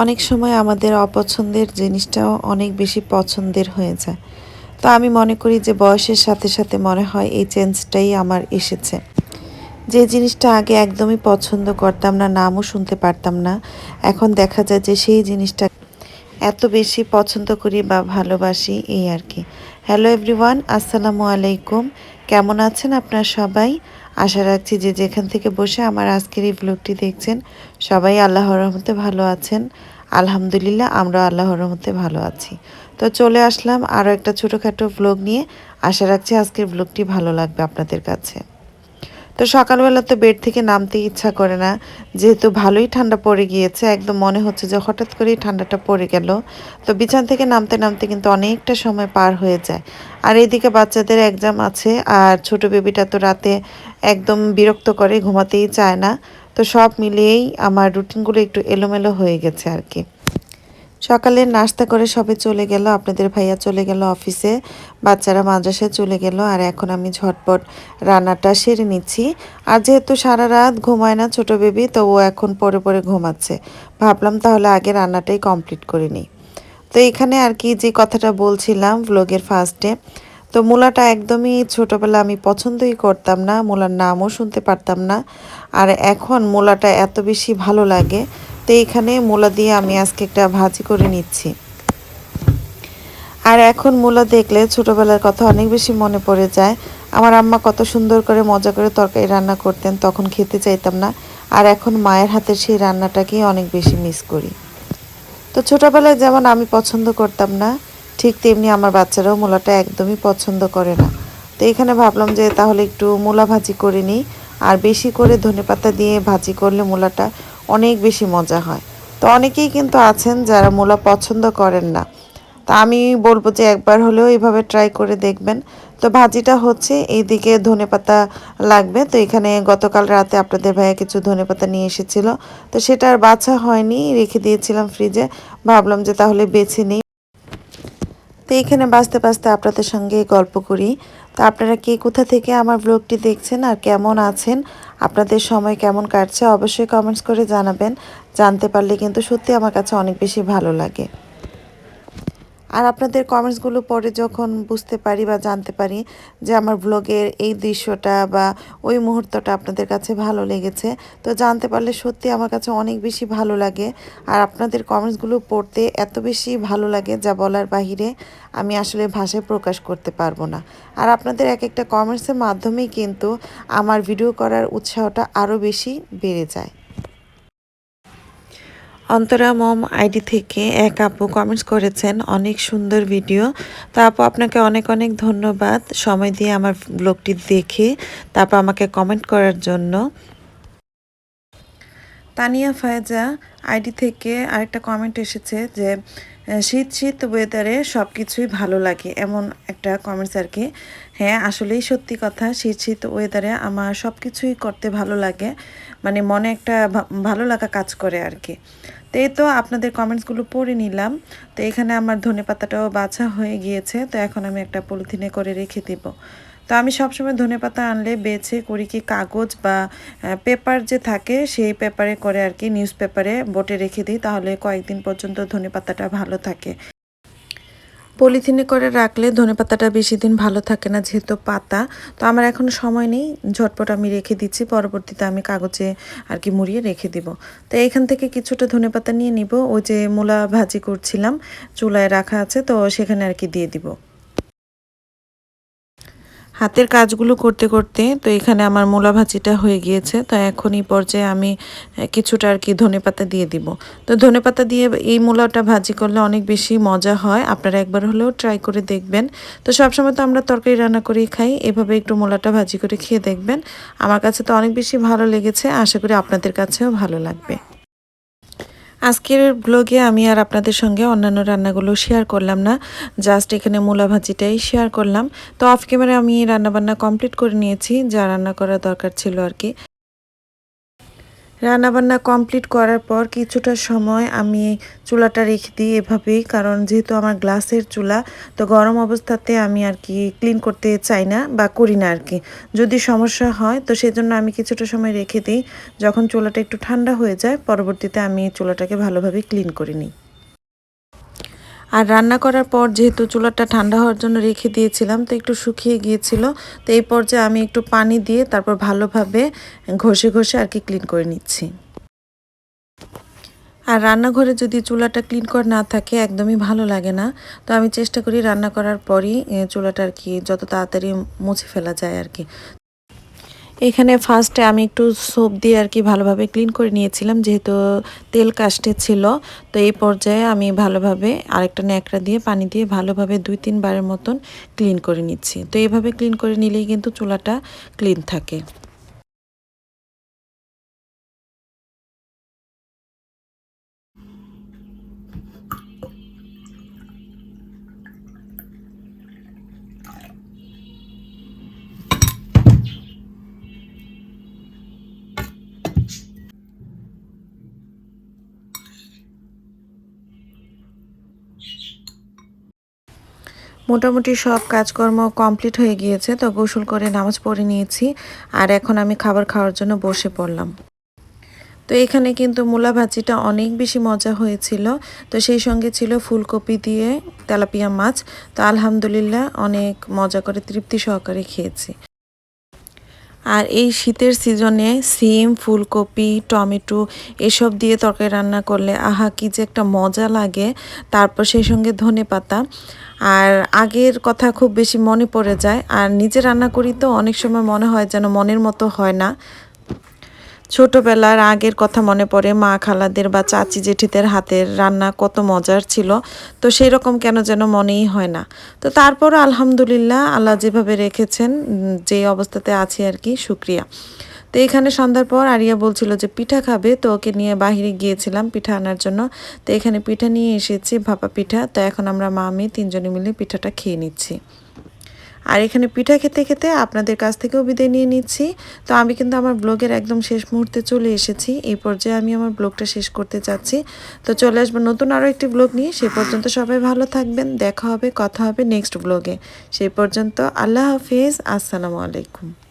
অনেক সময় আমাদের অপছন্দের জিনিসটাও অনেক বেশি পছন্দের হয়ে যায়। তো আমি মনে করি যে বয়সের সাথে সাথে মনে হয় এই চেঞ্জটাই আমার এসেছে। যে জিনিসটা আগে একদমই পছন্দ করতাম না, নামও শুনতে পারতাম না, এখন দেখা যায় যে সেই জিনিসটা এত বেশি পছন্দ করি বা ভালোবাসি এই আর কি। হ্যালো এভরিওয়ান আসসালামু আলাইকুম। কেমন আছেন আপনারা সবাই? আশা রাখছি যে যেখান থেকে বসে আমার আজকের এই ব্লগটি দেখছেন, সবাই আল্লাহর রহমতে ভালো আছেন। আলহামদুলিল্লাহ আমরা আল্লাহর রহমতে ভালো আছি। তো চলে আসলাম আরও একটা ছোটোখাটো ব্লগ নিয়ে। আশা রাখছি আজকের ব্লগটি ভালো লাগবে আপনাদের কাছে। তো সকালবেলা তো বেড থেকে নামতে ইচ্ছা করে না। যেহেতু ভালোই ঠান্ডা পড়ে গিয়েছে, একদম মনে হচ্ছে যে হঠাৎ করেই ঠান্ডাটা পড়ে গেল। তো বিছান থেকে নামতে নামতে কিন্তু অনেকটা সময় পার হয়ে যায়। আর এইদিকে বাচ্চাদের এক্সাম আছে, আর ছোট বেবিটা তো রাতে একদম বিরক্ত করে, ঘুমাতেই চায় না। তো সব মিলিয়েই আমার রুটিনগুলো একটু এলোমেলো হয়ে গেছে আর কি। সকালে নাস্তা করে সবে চলে গেল, আপনাদের ভাইয়া চলে গেল অফিসে, বাচ্চারা মাদ্রাসায় চলে গেল, আর এখন আমি ঝটপট রান্নাটা সেরে নিচ্ছি। আর যেহেতু সারা রাত ঘুমায় না ছোট বেবি, তো ও এখন পরে পরে ঘুমাচ্ছে। ভাবলাম তাহলে আগে রান্নাটাই কমপ্লিট করে নিই। তো এখানে আর কি যে কথাটা বলছিলাম ব্লগের ফার্স্টে তো মূলাটা একদমই ছোটোবেলা আমি পছন্দই করতাম না, মূলার নামও শুনতে পারতাম না। আর এখন মূলাটা এত বেশি ভালো লাগে, তো এখানে মূলা দিয়ে আমি আজকে একটা ভাজি করে নিচ্ছি। আর এখন মূলা দেখলে ছোটোবেলার কথা অনেক বেশি মনে পড়ে যায়। আমার আম্মা কত সুন্দর করে মজা করে তরকারি রান্না করতেন, তখন খেতে চাইতাম না। আর এখন মায়ের হাতের সেই রান্নাটাকেই অনেক বেশি মিস করি। তো ছোটোবেলায় যেমন আমি পছন্দ করতাম না ঠিক তেমনি আমার বাচ্চারাও মূলাটা একদমই পছন্দ করে না। তো এখানে ভাবলাম যে তাহলে একটু মূলা ভাজি করে নিই। আর বেশি করে ধনেপাতা দিয়ে ভাজি করলে মূলাটা অনেক বেশি মজা হয়। তো অনেকেই কিন্তু আছেন যারা মূলা পছন্দ করেন না। তা আমি বলব যে একবার হলেও এইভাবে ট্রাই করে দেখবেন। তো ভাজিটা হচ্ছে, এইদিকে ধনেপাতা লাগবে। তো এখানে গতকাল রাতে আপনাদের ভাইয়া কিছু ধনেপাতা নিয়ে এসেছিল। তো সেটা আর বাছা হয়নি, রেখে দিয়েছিলাম ফ্রিজে। ভাবলাম যে তাহলে বেছে নিই। তো এখানে বাঁচতে বাঁচতে আপনাদের সঙ্গে গল্প করি। তো আপনারা কে কোথা থেকে আমার ব্লগটি দেখছেন আর কেমন আছেন, আপনাদের সময় কেমন কাটছে, অবশ্যই কমেন্টস করে জানাবেন। জানতে পারলে কিন্তু সত্যি আমার কাছে অনেক বেশি ভালো লাগে। আর আপনাদের কমেন্টসগুলো পরে যখন বুঝতে পারি বা জানতে পারি যে আমার ব্লগের এই দৃশ্যটা বা ওই মুহূর্তটা আপনাদের কাছে ভালো লেগেছে, তো জানতে পারলে সত্যি আমার কাছে অনেক বেশি ভালো লাগে। আর আপনাদের কমেন্টসগুলো পড়তে এত বেশি ভালো লাগে যা বলার বাহিরে আমি আসলে ভাষায় প্রকাশ করতে পারব না। আর আপনাদের এক একটা কমেন্টসের মাধ্যমেই কিন্তু আমার ভিডিও করার উৎসাহটা আরও বেশি বেড়ে যায়। অন্তরা মম আইডি থেকে এক আপু কমেন্টস করেছেন, অনেক সুন্দর ভিডিও তো আপু, আপনাকে অনেক অনেক ধন্যবাদ। সময় দিয়ে আমার ব্লগটি দেখে তারপর আমাকে কমেন্ট করার জন্য। তানিয়া ফায়জা আইডি থেকে আরেকটা কমেন্ট এসেছে যে শীত শীত ওয়েদারে সব কিছুই ভালো লাগে। এমন একটা কমেন্টস আর কি। হ্যাঁ আসলেই সত্যি কথা, শীত শীত ওয়েদারে আমার সব কিছুই করতে ভালো লাগে। মানে মনে একটা ভালো লাগা কাজ করে আর কি। তো এই তো আপনাদের কমেন্টসগুলো পড়ে নিলাম। তো এখানে আমার ধনে পাতাটাও বাছা হয়ে গিয়েছে। তো এখন আমি একটা পলিথিনে করে রেখে দেবো। তো আমি সবসময় ধনে পাতা আনলে বেছে করি কি কাগজ বা পেপার যে থাকে সেই পেপারে করে আর কি নিউজ পেপারে বোটে রেখে দিই, তাহলে কয়েকদিন পর্যন্ত ধনে পাতাটা ভালো থাকে। পলিথিনে করে রাখলে ধনে পাতাটা বেশি দিন ভালো থাকে না যেহেতু পাতা, তো আমার এখন সময় নেই, ঝটপট আমি রেখে দিচ্ছি, পরবর্তীতে আমি কাগজে আর কি মুড়িয়ে রেখে দিব। তো এখান থেকে কিছুটা ধনে পাতা নিয়ে নিব, ওই যে মূলা ভাজি করছিলাম, চুলায় রাখা আছে, তো সেখানে আর কি দিয়ে দিব। হাতের কাজগুলো করতে করতে তো এখানে আমার মূলা ভাজিটা হয়ে গিয়েছে। তো এখন এই পর্যায়ে আমি কিছুটা আর কি ধনে পাতা দিয়ে দিব। তো ধনে পাতা দিয়ে এই মূলাটা ভাজি করলে অনেক বেশি মজা হয়। আপনারা একবার হলেও ট্রাই করে দেখবেন। তো সবসময় তো আমরা তরকারি রান্না করেই খাই। এভাবে একটু মূলাটা ভাজি করে খেয়ে দেখবেন। আমার কাছে তো অনেক বেশি ভালো লেগেছে। আশা করি আপনাদের কাছেও ভালো লাগবে। আজকের ব্লগে আমি আর আপনাদের সঙ্গে অন্যান্য রান্নাগুলো শেয়ার করলাম না। জাস্ট এখানে মূলা ভাজিটাই শেয়ার করলাম। তো অফ ক্যামেরা আমি রান্নাবান্না কমপ্লিট করে নিয়েছি। যা রান্না করার দরকার ছিল আর কি। রান্নাবান্না কমপ্লিট করার পর কিছুটা সময় আমি চুলাটা রেখে দিই এভাবেই, কারণ যেহেতু আমার গ্লাসের চুলা, তো গরম অবস্থাতে আমি আর কি ক্লিন করতে চাই না বা করি না আর কি। যদি সমস্যা হয়, তো সেজন্য আমি কিছুটা সময় রেখে দিই। যখন চুলাটা একটু ঠান্ডা হয়ে যায়, পরবর্তীতে আমি চুলাটাকে ভালোভাবে ক্লিন করে নিই। আর রান্না করার পর যেহেতু চুলাটা ঠান্ডা হওয়ার জন্য রেখে দিয়েছিলাম, তো একটু শুকিয়ে গিয়েছিল। তো এই পর্যায়ে আমি একটু পানি দিয়ে তারপর ভালোভাবে ঘষে ঘষে আর কি ক্লিন করে নিচ্ছি। আর রান্নাঘরে যদি চুলাটা ক্লিন করা না থাকে, একদমই ভালো লাগে না। তো আমি চেষ্টা করি রান্না করার পরই চুলাটা আর কি যত তাড়াতাড়ি মুছে ফেলা যায় আর কি। এখানে ফার্স্টে আমি একটু সোপ দিয়ে আর কি ভালোভাবে ক্লিন করে নিয়েছিলাম, যেহেতু তেল কাস্টে ছিল। তো এই পর্যায়ে আমি ভালোভাবে আরেকটা ন্যাকড়া দিয়ে পানি দিয়ে ভালোভাবে দুই তিনবারের মতন ক্লিন করে নিচ্ছি। তো এইভাবে ক্লিন করে নিলেই কিন্তু চুলাটা ক্লিন থাকে। মোটামুটি সব কাজকর্ম কমপ্লিট হয়ে গিয়েছে, তো গোসল করে নামাজ পড়ে নিয়েছি, আর এখন আমি খাবার খাওয়ার জন্য বসে পড়লাম। তো এখানে কিন্তু মূলা ভাজিটা অনেক বেশি মজা হয়েছিল, তো সেই সঙ্গে ছিল ফুলকপি দিয়ে তেলাপিয়া মাছ, তো আলহামদুলিল্লাহ অনেক মজা করে তৃপ্তি সহকারে খেয়েছি। আর এই শীতের সিজনে সিম, ফুলকপি, টমেটো এসব দিয়ে তরকারি রান্না করলে আহা, কি যে একটা মজা লাগে। তারপর সেই সঙ্গে ধনে পাতা। আর আগের কথা খুব বেশি মনে পড়ে যায়। আর নিজে রান্না করি তো অনেক সময় মনে হয় যেন মনের মতো হয় না। ছোটবেলার আগের কথা মনে পড়ে মা খালাদের বা চাচি জেঠিদের হাতের রান্না কত মজার ছিল। তো সেই রকম কেন যেন মনেই হয় না। তো তারপরও আলহামদুলিল্লাহ আল্লাহ যেভাবে রেখেছেন, যে অবস্থাতে আছি আর কি, শুক্রিয়া। তো এখানে সন্ধ্যার পর আরিয়া বলছিল যে পিঠা খাবে, তো ওকে নিয়ে বাহিরে গিয়েছিলাম পিঠা আনার জন্য। তো এখানে পিঠা নিয়ে এসেছি, ভাপা পিঠা। তো এখন আমরা মা, আমি তিনজনে মিলে পিঠাটা খেয়ে নিচ্ছি। আর এখানে পিঠা খেতে খেতে আপনাদের কাছ থেকেও বিদায় নিয়ে নিচ্ছি। তো আমি কিন্তু আমার ব্লগের একদম শেষ মুহূর্তে চলে এসেছি। এই পর্যায়ে আমি আমার ব্লগটা শেষ করতে চাচ্ছি। তো চলে আসব নতুন আরও একটি ব্লগ নিয়ে। সে পর্যন্ত সবাই ভালো থাকবেন। দেখা হবে, কথা হবে নেক্সট ব্লগে। সেই পর্যন্ত আল্লাহ হাফিজ। আসসালামু আলাইকুম।